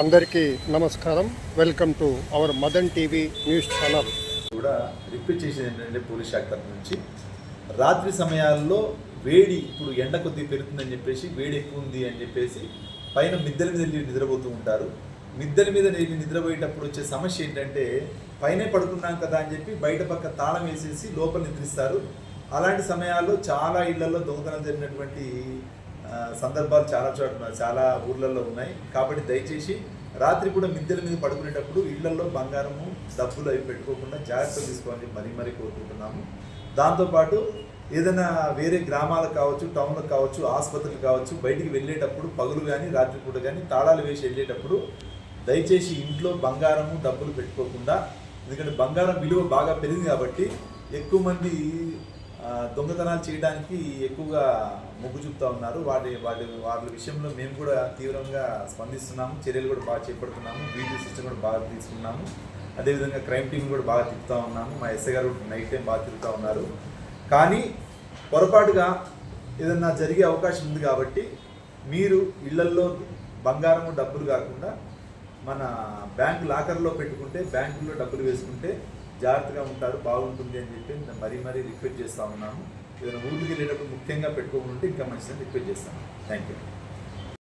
అందరికీ నమస్కారం. Welcome to our Madan TV news channel. కూడా రిపీట్ చేసేది ఏంటంటే పోలీస్ శాఖ తరఫు నుంచి రాత్రి సమయాల్లో వేడి ఇప్పుడు ఎండ కొద్దిగా పెరుగుతుందని చెప్పేసి వేడి ఎక్కువ ఉంది అని చెప్పేసి పైన మిద్దెల మీద వెళ్ళి నిద్రపోతూ ఉంటారు. మిద్దెల మీద వెళ్ళి నిద్రపోయేటప్పుడు వచ్చే సమస్య ఏంటంటే పైనే పడుకున్నాం కదా అని చెప్పి బయట పక్క తాళం వేసేసి లోపల నిద్రిస్తారు. అలాంటి సమయాల్లో చాలా ఇళ్ళలో దొంగతనం జరిగినటువంటి సందర్భాలు చాలా చోట్ల చాలా ఊర్లలో ఉన్నాయి. కాబట్టి దయచేసి రాత్రి కూడా మిద్దెల మీద పడుకునేటప్పుడు ఇళ్ళలో బంగారము డబ్బులు అవి పెట్టుకోకుండా జాగ్రత్తలు తీసుకోవాలని మరీ మరీ కోరుకుంటున్నాము. దాంతోపాటు ఏదైనా వేరే గ్రామాలకు కావచ్చు టౌన్లకు కావచ్చు ఆసుపత్రులు కావచ్చు బయటికి వెళ్ళేటప్పుడు పగులు కానీ రాత్రిపూట కానీ తాళాలు వేసి వెళ్ళేటప్పుడు దయచేసి ఇంట్లో బంగారము డబ్బులు పెట్టుకోకుండా ఎందుకంటే బంగారం విలువ బాగా పెరిగింది కాబట్టి ఎక్కువ మంది దొంగతనాలు చేయడానికి ఎక్కువగా మొగ్గు చూపుతా ఉన్నారు. వాటి వాటి వాళ్ళ విషయంలో మేము కూడా తీవ్రంగా స్పందిస్తున్నాము. చర్యలు కూడా బాగా చేపడుతున్నాము. వీడియో సిస్టమ్ కూడా బాగా తీసుకున్నాము. అదేవిధంగా క్రైమ్ టీం కూడా బాగా తిప్పుతూ ఉన్నాము. మా ఎస్ఐ గారు నైట్ టైం బాగా తిరుగుతూ ఉన్నారు. కానీ పొరపాటుగా ఏదన్నా జరిగే అవకాశం ఉంది కాబట్టి మీరు ఇళ్ళల్లో బంగారము డబ్బులు కాకుండా మన బ్యాంక్ లాకర్లో పెట్టుకుంటే బ్యాంకులో డబ్బులు వేసుకుంటే జాగ్రత్తగా ఉంటారు బాగుంటుంది అని చెప్పి నేను మరీ మరీ రిక్వెస్ట్ చేస్తా ఉన్నాము. ఏదైనా ఊరికి వెళ్ళేటప్పుడు ముఖ్యంగా పెట్టుకోకుండా ఉంటే ఇంకా మంచిదని రిక్వెస్ట్ చేస్తాను థ్యాంక్ యూ